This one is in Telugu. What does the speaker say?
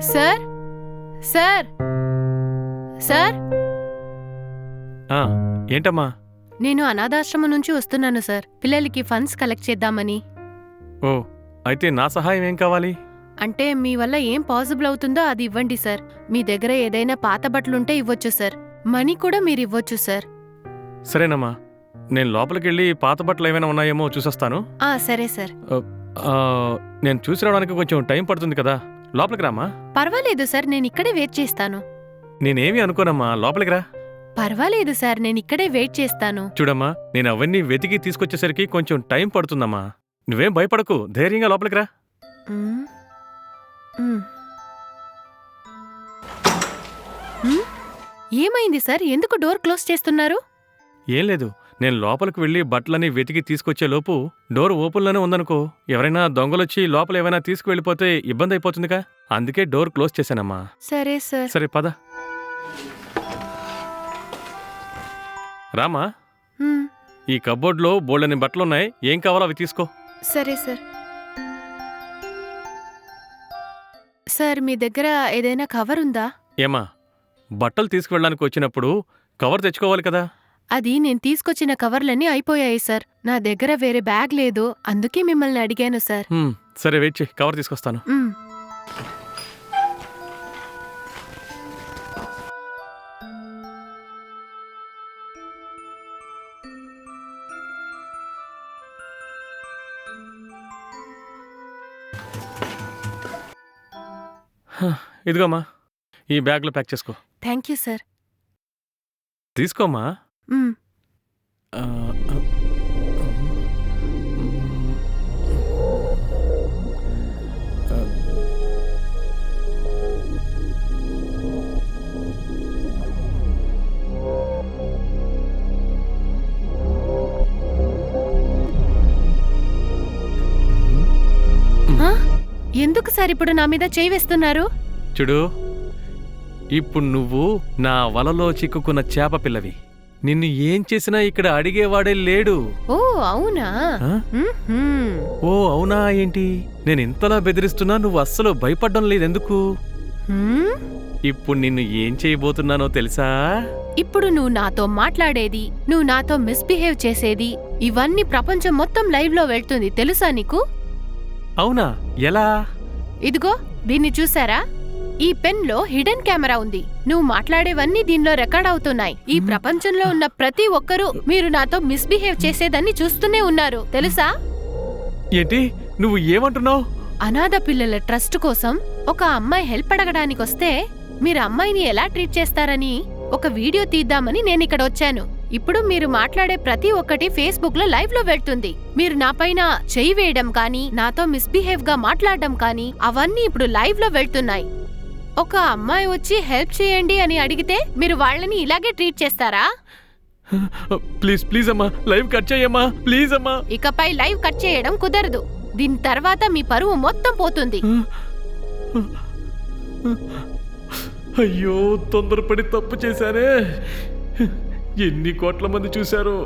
సార్? సార్? సార్? ఆ, ఏంటమ్మా? నేను అనాథాశ్రమం నుంచి వస్తున్నాను సార్. పిల్లలకి ఫండ్స్ కలెక్ట్ చేద్దామని. ఓ అయితే నా సహాయం ఏం కావాలి? అంటే మీ వల్ల ఏం పాసిబుల్ అవుతుందో అది ఇవ్వండి సార్. మీ దగ్గర ఏదైనా పాత బట్టలుంటే ఇవ్వొచ్చు సార్. మనీ కూడా మీరు ఇవ్వొచ్చు సార్. సరేనమ్మా. నేను లోపలికి వెళ్ళి పాత బట్టలు ఏమైనా ఉన్నాయేమో చూసొస్తాను. ఆ సరే సార్. ఆ, నేను చూసి రావడానికి కొంచెం టైం పడుతుంది కదా. లోపలికి రామ్మా? పర్వాలేదు సార్ నేను ఇక్కడే వెయిట్ చేస్తాను. నేనేమి అనుకోనమ్మా లోపలికి రా. పర్వాలేదు సార్ నేను ఇక్కడే వెయిట్ చేస్తాను. చూడమ్మా నేను అవన్నీ వెతికి తీసుకొచ్చేసరికి కొంచెం టైం పడుతుందమ్మా. నువ్వేం భయపడకు ధైర్యంగా లోపలికి రా. మ్మ్. మ్మ్. మ్మ్? ఏమైంది సార్? ఎందుకు డోర్ క్లోజ్ చేస్తున్నారు? ఏం లేదు నేను లోపలికి వెళ్ళి బట్టలని వెతికి తీసుకొచ్చే లోపు డోర్ ఓపెన్లోనే ఉందనుకో. ఎవరైనా దొంగలొచ్చి లోపల ఏమైనా తీసుకువెళ్ళిపోతే ఇబ్బంది అయిపోతుందిగా అందుకే డోర్ క్లోజ్ చేశానమ్మా. సరే సార్. సరే పద. రామా? మ్మ్. ఈ కబోర్డ్లో బోల్డని బట్టలున్నాయి. ఏం కావాలో అవి తీసుకో. సరే సార్. సార్ మీ దగ్గర ఏదైనా కవర్ ఉందా? ఏమా? బట్టలు తీసుకువెళ్ళడానికి వచ్చినప్పుడు కవర్ తెచ్చుకోవాలి కదా? అది నేను తీసుకొచ్చిన కవర్లన్నీ అయిపోయాయి సార్. నా దగ్గర వేరే బ్యాగ్ లేదు. అందుకే మిమ్మల్ని అడిగాను సార్. సరే వెయిట్ చేయి. కవర్ తీసుకొస్తాను. మ్మ్. ఇదిగోమ్మా ఈ బ్యాగ్లో ప్యాక్ చేసుకో. Thank you sir. తీసుకోమ్మా. మ్మ్. ఆ, ఆ, ఆ, ఆ? ఎందుకు సార్ ఇప్పుడు నా మీద చేయి వేస్తున్నారు? చూడు ఇప్పుడు నువ్వు నా వలలో చిక్కుకున్న చేప పిల్లవి. నిన్ను ఏం చేసినా ఇక్కడ అడిగేవాడే లేడు. ఓ అవునా? మ్మ్హ్మ్. ఓ అవునా ఏంటి? నేను ఇంతలా బెదిరిస్తున్నా నువ్వు అస్సలు భయపడ్డం లేదెందుకు? ఇప్పుడు నిన్ను ఏం చేయబోతున్నానో తెలుసా? ఇప్పుడు నువ్వు నాతో మాట్లాడేది నువ్వు నాతో మిస్బిహేవ్ చేసేది ఇవన్నీ ప్రపంచం మొత్తం లైవ్లో వెళ్తుంది తెలుసా నీకు? అవునా? ఎలా? ఇదిగో దీన్ని చూసారా? ఈ పెన్లో హిడెన్ కెమెరా ఉంది. నువ్వు మాట్లాడేవన్నీ దీనిలో రికార్డ్ అవుతున్నాయి. ఈ ప్రపంచంలో ఉన్న ప్రతి ఒక్కరూ మీరు నాతో మిస్బిహేవ్ చేసేదాన్ని చూస్తూనే ఉన్నారు. తెలుసా? ఏంటి? నువ్వు ఏమంటున్నావు? అనాథ పిల్లల ట్రస్ట్ కోసం ఒక అమ్మాయి హెల్ప్ అడగడానికి వస్తే మీరు అమ్మాయిని ఎలా ట్రీట్ చేస్తారని ఒక వీడియో తీద్దామని నేను ఇక్కడ వచ్చాను. ఇప్పుడు మీరు మాట్లాడే ప్రతి ఒక్కటి ఫేస్బుక్లో లైవ్లో వెళ్తుంది. మీరు నాపైన చెయ్యి వేయడం కానీ నాతో మిస్బిహేవ్గా మాట్లాడడం కానీ అవన్నీ ఇప్పుడు లైవ్లో వెళ్తున్నాయి. ఒక అమ్మాయి వచ్చి హెల్ప్ చేయండి అని అడిగితే మీరు వాళ్ళని ఇలాగే ట్రీట్ చేస్తారా? ప్లీజ్ ప్లీజ్ అమ్మా లైవ్ కట్ చేయమ్మా ప్లీజ్ అమ్మా. ఇకపై లైవ్ కట్ చేయడం కుదరదు. దీని తర్వాత మీ పరువు మొత్తం పోతుంది. అయ్యో తొందరపడి తప్పు చేశానే ఎన్ని కోట్ల మంది చూశారో.